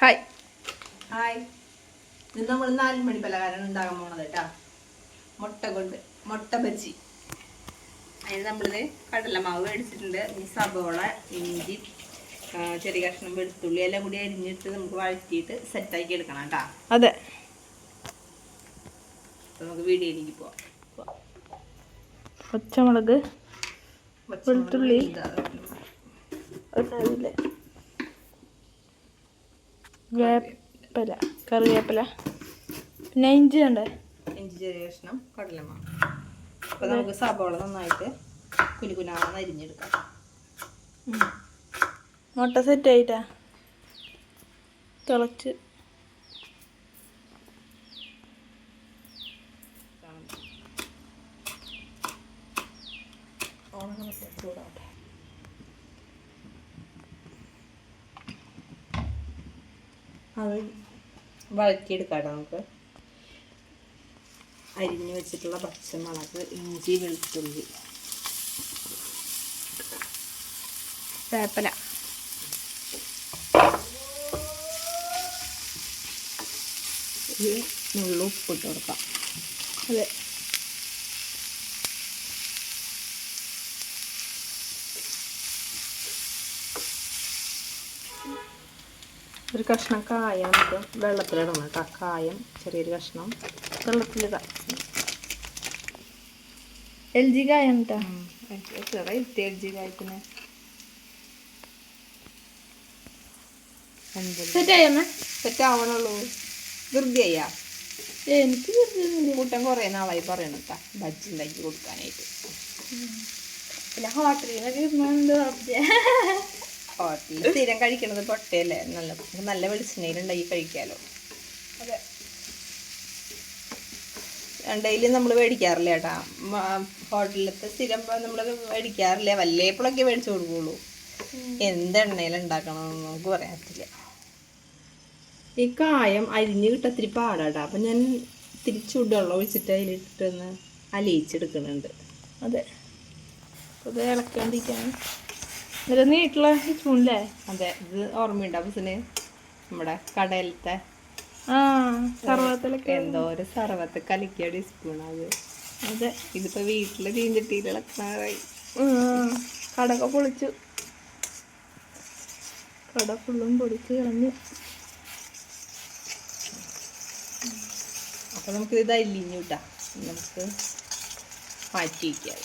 Hi hi ഇന്ന് നമ്മൾ നാല് മണി പലഹാരം ഉണ്ടാകാൻ പോണത് കേട്ടാ. മുട്ട കൊണ്ട് മുട്ട ബജി അതിന് നമ്മളിത് കടലമാവ് മേടിച്ചിട്ടുണ്ട്. ഈ സബോള ഇഞ്ചി ചെറിയ കഷ്ണം വെളുത്തുള്ളി എല്ലാം കൂടി അരിഞ്ഞിട്ട് നമുക്ക് വഴറ്റിയിട്ട് സെറ്റാക്കി എടുക്കണം കേട്ടാ. അതെ. നമുക്ക് വീടിയിലേക്ക് പോവാം. പച്ചമുളക് വെളുത്തുള്ളി. വേപ്പില കറിവേപ്പില. പിന്നെ ഇഞ്ചി ഉണ്ടേ ഇഞ്ചി ചെറിയ കഷ്ണം കടലമാവ്. അപ്പൊ നമുക്ക് സബോള നന്നായിട്ട് കുലുകുലാന്ന് അരിഞ്ഞെടുക്കാം. മുട്ട സെറ്റ് ആയിട്ടാ. തിളച്ച്. ചൂടാവട്ടെ അത് വഴറ്റിയെടുക്കാം നമുക്ക്. അരിഞ്ഞു വെച്ചിട്ടുള്ള പച്ചമുളക് ഇഞ്ചി വെളുത്തുള്ളി. വേപ്പല. ഇത് ഉപ്പിട്ട് കൊടുക്കാം. അതെ. കഷ്ണം കായം നമുക്ക് വെള്ളത്തിലിടണം കേട്ടോ. കായം ചെറിയൊരു കഷ്ണം. വെള്ളത്തിലിടാം. എൽ ജി കായാണ് കേട്ടോ ചെറിയ ജി കായത്തിന് സെറ്റ് ആയമ്മ സെറ്റ് ആവണുള്ളൂ ധൃതി ചെയ്യാ എനിക്ക്. കൂട്ടം കുറേ നാളായി പറയണം കേട്ടാ ബജ്ജി ഉണ്ടാക്കി കൊടുക്കാനായിട്ട്. പിന്നെ ഹോട്ടലിൽ നിന്നൊക്കെ ഹോട്ടലിൽ സ്ഥിരം കഴിക്കണത് പൊട്ടയല്ലേ? നല്ല നല്ല വെളിച്ചെണ്ണയിൽ ഉണ്ടാക്കി കഴിക്കാലോ. അതെ. ഡെയിലി നമ്മൾ മേടിക്കാറില്ല ചേട്ടാ ഹോട്ടലിലത്തെ സ്ഥിരം നമ്മൾ മേടിക്കാറില്ല? വല്ലേപ്പോഴൊക്കെ മേടിച്ചു കൊടുക്കുള്ളൂ. എന്തെണ്ണയിൽ ഉണ്ടാക്കണമെന്ന് നമുക്ക് പറയാൻ പറ്റില്ല ഈ കായം അരിഞ്ഞ് കിട്ടത്തിരി പാടാട്ടാ അപ്പം ഞാൻ ഇത്തിരി ചൂടുവെള്ളം ഒഴിച്ചിട്ട് അതിലിട്ടൊന്ന് അലിയിച്ചെടുക്കുന്നുണ്ട്. അതെ. അത് ഇളക്കാണ്ടിരിക്കാണ് നല്ല നീട്ടുള്ള സ്പൂണില്ലേ അതെ ഇത് ഓർമ്മയുണ്ട് അപ്പസിന് നമ്മുടെ കടയിലത്തെ. ആ സർവത്തിലൊക്കെ എന്തോ ഒരു സർവത്ത് കലക്കിയ ടീസ്പൂൺ അത്. ഇതിപ്പോ വീട്ടിലെ തീഞ്ചട്ടിയിൽ ഇളക്കാറായി ഉം. കടക പൊളിച്ചു. കട ഫുള്ളും പൊളിച്ചു കളഞ്ഞു. അപ്പൊ നമുക്ക് ഇത് നമുക്ക് മാറ്റി വയ്ക്കാം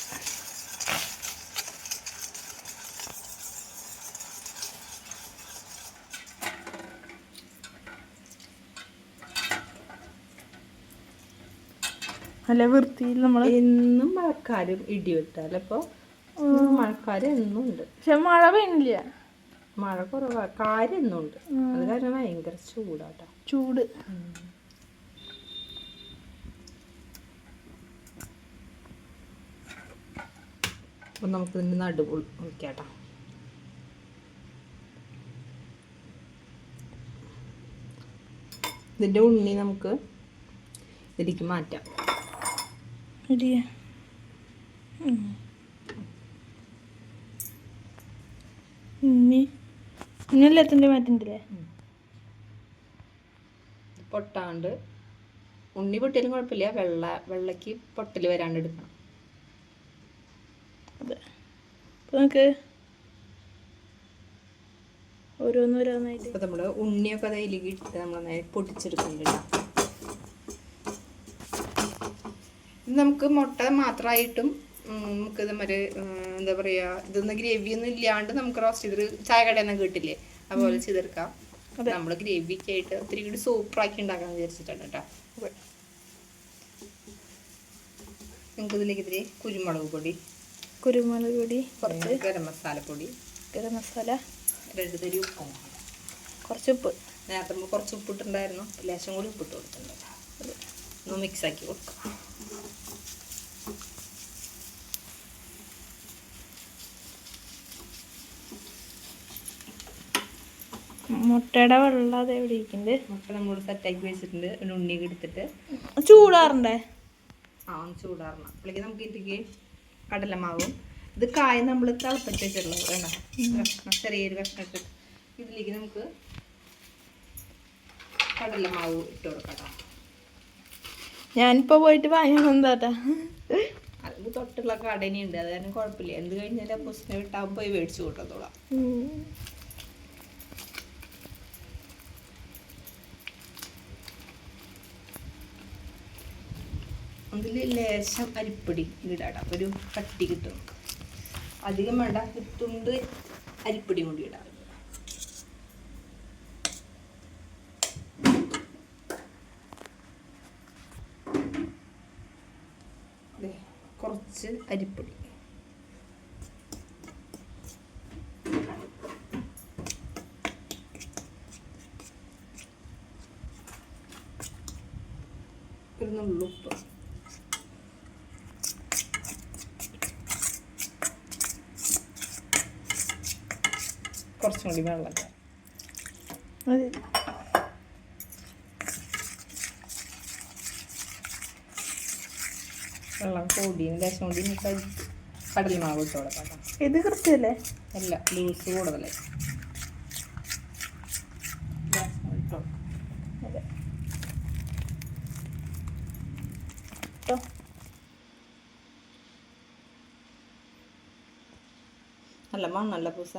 നല്ല വൃത്തിയിൽ നമ്മൾ എന്നും മഴക്കാരും ഇടിവെട്ടാൽ അപ്പോൾ മഴക്കാര് എന്നും ഉണ്ട്. പക്ഷെ മഴ വേണില്ല മഴ കുറവാ. കാര്യം എന്നും ഉണ്ട്. അത് കാരണം ഭയങ്കര ചൂടാട്ടോ. ചൂട്. അപ്പം നമുക്ക് ഇതിന്റെ നടു നോക്കിയാട്ടോ. ഇതിന്റെ ഉണ്ണി നമുക്ക് ഇതിലേക്ക് മാറ്റാം. ഇടിയ ഇനി ഇനി എല്ലാത്തിന്റെ മാറ്റിണ്ടില്ലേ പൊട്ടാണ്ട്. ഉണ്ണി പൊട്ടിയാലും കുഴപ്പമില്ല. വെള്ള വെള്ളക്ക് പൊട്ടൽ വരാണ്ട് എടുക്കണം. അതെ. അപ്പോൾ നമുക്ക് ഓരോന്നോരോന്നായിട്ട് ഇപ്പൊ നമ്മൾ ഉണ്ണിയൊക്കെ അതിലേക്ക് ഇട്ട് നമ്മൾ നേരെ പൊട്ടിച്ചെടുക്കുന്നുണ്ട് നമുക്ക് മുട്ട മാത്രമായിട്ടും നമുക്ക് ഇതേമാതിരി എന്താ പറയാ ഇതൊന്നും ഗ്രേവി ഒന്നും ഇല്ലാണ്ട് നമുക്ക് റോസ്റ്റ് ചെയ്ത് ചായ കടയൊന്നും കിട്ടില്ലേ? അതുപോലെ ചെയ്തെടുക്കാം. നമ്മൾ ഗ്രേവിക്ക് ആയിട്ട് ഒത്തിരി കൂടി സൂപ്പറാക്കി ഉണ്ടാക്കാൻ വിചാരിച്ചിട്ടാണ് കേട്ടോ. നിങ്ങൾക്ക് ഇതിലേക്ക് ഇത്തിരി കുരുമുളക് പൊടി കുരുമുളക് പൊടി കുറച്ച് ഗരം മസാല പൊടി ഗരം മസാല രണ്ട് തരി ഉപ്പും കുറച്ച് ഉപ്പ്. നേരത്തെ നമ്മൾ കുറച്ച് ഉപ്പിട്ടുണ്ടായിരുന്നു. ലേശം കൂടി ഉപ്പിട്ട് കൊടുത്തിട്ടുണ്ട്. ഒന്ന് മിക്സ് ആക്കി കൊടുക്കാം. മുട്ടയുടെ വെള്ളം അത് എവിടെ ഇരിക്കുന്നുണ്ട്? മുട്ട നമ്മൾ സെറ്റാക്കി വെച്ചിട്ടുണ്ട്. ഒരു ഉണ്ണിയൊക്കെ എടുത്തിട്ട്. ചൂടാറുണ്ടേ? ആ ഒന്ന് ചൂടാറണം. അപ്പോഴേക്ക് നമുക്ക് ഇതിക്ക് കടലമാവും ഇത് കായ നമ്മൾ തിളപ്പിച്ച് വെച്ചിട്ടുള്ളത് വേണ്ട കഷ്ണം ചെറിയൊരു കഷ്ണം ഇട്ടിട്ട് ഇതിലേക്ക് നമുക്ക് കടലമാവ് ഇട്ട് കൊടുക്കട്ടോ ഞാനിപ്പോ പോയിട്ട് വാങ്ങണം എന്താട്ടാ അത് തൊട്ടുള്ള കടനുണ്ട് അത് കാരണം കുഴപ്പമില്ല. എന്ത് കഴിഞ്ഞാലും പുസ്തകം വിട്ടാകുമ്പോൾ പോയി മേടിച്ചു കൂട്ടത്തോളാം അതിൽ ലേശം അരിപ്പൊടി ഇടാം ഒരു കട്ടി കിട്ടും. അധികം വേണ്ട തുണ്ട് അരിപ്പൊടി കൂടി ഇടാം. കുറച്ച് അരിപ്പൊടി. ഒരു നുള്ളുപ്പ് കുറച്ചും കൂടി വെള്ളം. മതി വെള്ളം കൂടിയും ലേശം കൂടി നമുക്ക് കടൽമാവ് ഇട്ട് കൊടുക്കാം. ഇത് കൃത്യമല്ലേ അല്ല ലൂസ് കൂടുതലായി. നല്ല മണ്ണല്ല പൂസ.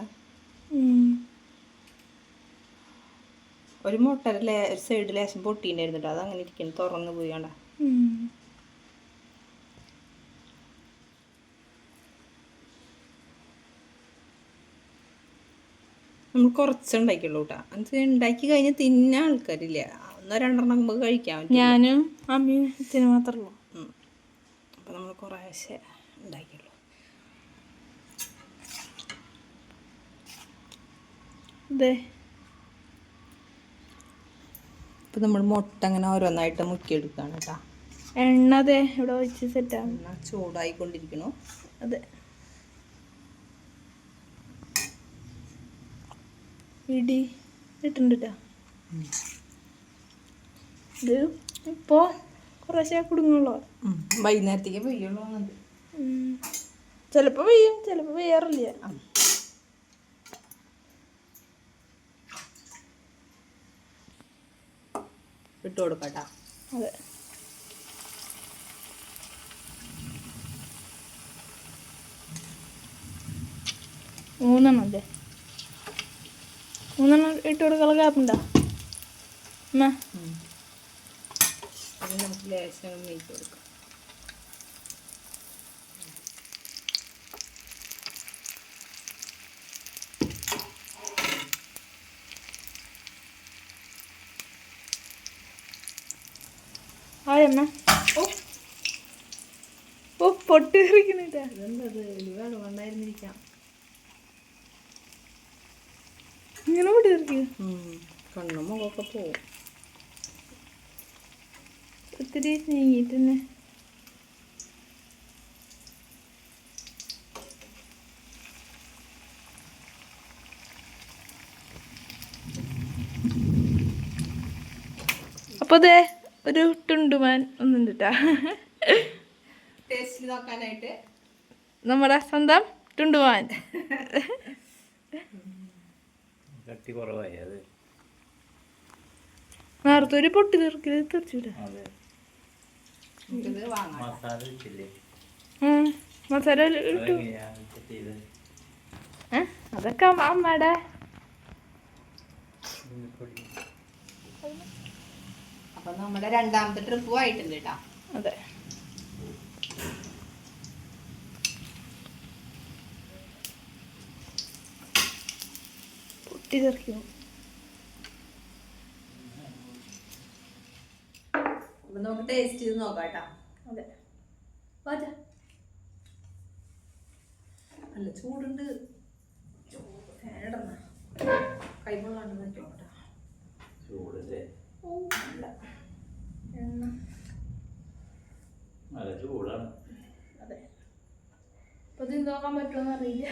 ഒരു മുട്ട ഒരു സൈഡ് ലേശം പൊട്ടിണ്ടായിരുന്നു കേട്ടോ അത് അങ്ങനെ ഇരിക്കുന്നു തുറന്ന് പോയി കണ്ട. നമ്മൾ കുറച്ച് ഉണ്ടാക്കിയുള്ളൂ കേട്ടോ. അത് ഉണ്ടാക്കി കഴിഞ്ഞാൽ തിന്ന ആൾക്കാരില്ല. ഒന്നോ രണ്ടെണ്ണം നമുക്ക് കഴിക്കാൻ പറ്റും ഞാനും അമ്മയും ഇതിന് മാത്രമേ ഉള്ളൂ. അപ്പം നമ്മൾ കുറേശ്ശെ ഉണ്ടാക്കിയുള്ളൂ ഇതേ ഇപ്പം നമ്മൾ മുട്ട അങ്ങനെ ഓരോന്നായിട്ട് മുക്കിയെടുക്കുകയാണ് കേട്ടോ എണ്ണ അതെ ഇവിടെ വെച്ച് സെറ്റാണ് എണ്ണ ചൂടായിക്കൊണ്ടിരിക്കണു അതെ. ഇടി ഇട്ടുണ്ട് ട്ടാ. ഇത് ഇപ്പോ കുറേശ്ശെ കുടുങ്ങുള്ളൂ. വൈകുന്നേരത്തേക്ക് പെയ്യുള്ളൂ ചിലപ്പോൾ പെയ്യും ചിലപ്പോൾ പെയ്യാറില്ല. ഇട്ട് കൊടുക്കട്ടാ. അതെ. മൂന്നെണ്ണം അല്ലേ? മൂന്നെണ്ണം ഇട്ട് കൊടുക്കാനുള്ള ഗ്യാപ്പുണ്ടോ അമ്മ നമുക്ക് ലേശം നെയ്യ് കൊടുക്കാം. ഹായ് ഓ ഓ ഇങ്ങനെ പൊട്ടി തെറിക്കും കണ്ണും മുഖമൊക്കെ പോവും. ഒത്തിരി നീങ്ങിട്ട് തന്നെ അപ്പൊ അതെ ഒരു ടുണ്ടുമാൻ ഒന്നുണ്ട് ട്ടാ ടേസ്റ്റ് നോക്കാനായിട്ട്. നമ്മുടെ സ്വന്തം ടുണ്ടുമാൻ കട്ടി കുറവായി അത്. നേരത്തെ ഒരു പൊട്ടി നമുക്കിത് വാങ്ങാം. മസാല ഇട്ടു? അതൊക്കെ അമ്മടെ അമ്മയുടെ അപ്പം നമ്മുടെ രണ്ടാമത്തെ ട്രിപ്പ് ആയിട്ടുണ്ട് കേട്ടോ. അതെ. പൊട്ടി തെറിക്കും അപ്പം നമുക്ക് ടേസ്റ്റ് ചെയ്ത് നോക്കാം കേട്ടോ. അതെ. വാജ നല്ല ചൂടുണ്ട്. നിൽക്കണം നോക്കാൻ പറ്റുമോ അറിയില്ല.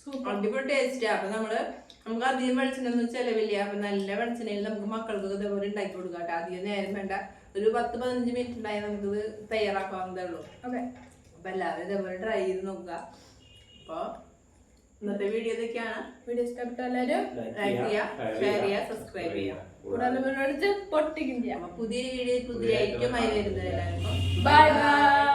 സൂപ്പർ അടിപൊളി ടേസ്റ്റ്. അപ്പൊ നമ്മൾ നമുക്ക് അധികം വെളിച്ചെണ്ണ ഒന്നും ചെലവില്ല അപ്പൊ നല്ല വെളിച്ചെണ്ണയിൽ നമുക്ക് മക്കൾക്ക് ഇതേപോലെ ഉണ്ടാക്കി കൊടുക്കാം കേട്ടോ. അധികം നേരം വേണ്ട. ഒരു പത്ത് പതിനഞ്ച് മിനിറ്റ് ഉണ്ടായാൽ നമുക്കിത് തയ്യാറാക്കാവുന്നതേ ഉള്ളൂ. അതെ. അപ്പൊ എല്ലാവരും ഇതേപോലെ ട്രൈ ചെയ്ത് നോക്കുക. അപ്പൊ ഇന്നത്തെ വീഡിയോ ഇതൊക്കെയാണ്. വീഡിയോ ഇഷ്ടപ്പെട്ട എല്ലാവരും ലൈക്ക് ചെയ്യുക ഷെയർ ചെയ്യുക സബ്സ്ക്രൈബ് ചെയ്യുക കൂടാതെ പൊട്ടിക്കും ചെയ്യാം. പുതിയ വീഡിയോ പുതിയ ഐറ്റമായി വരുന്നത് എല്ലാവർക്കും. Bye bye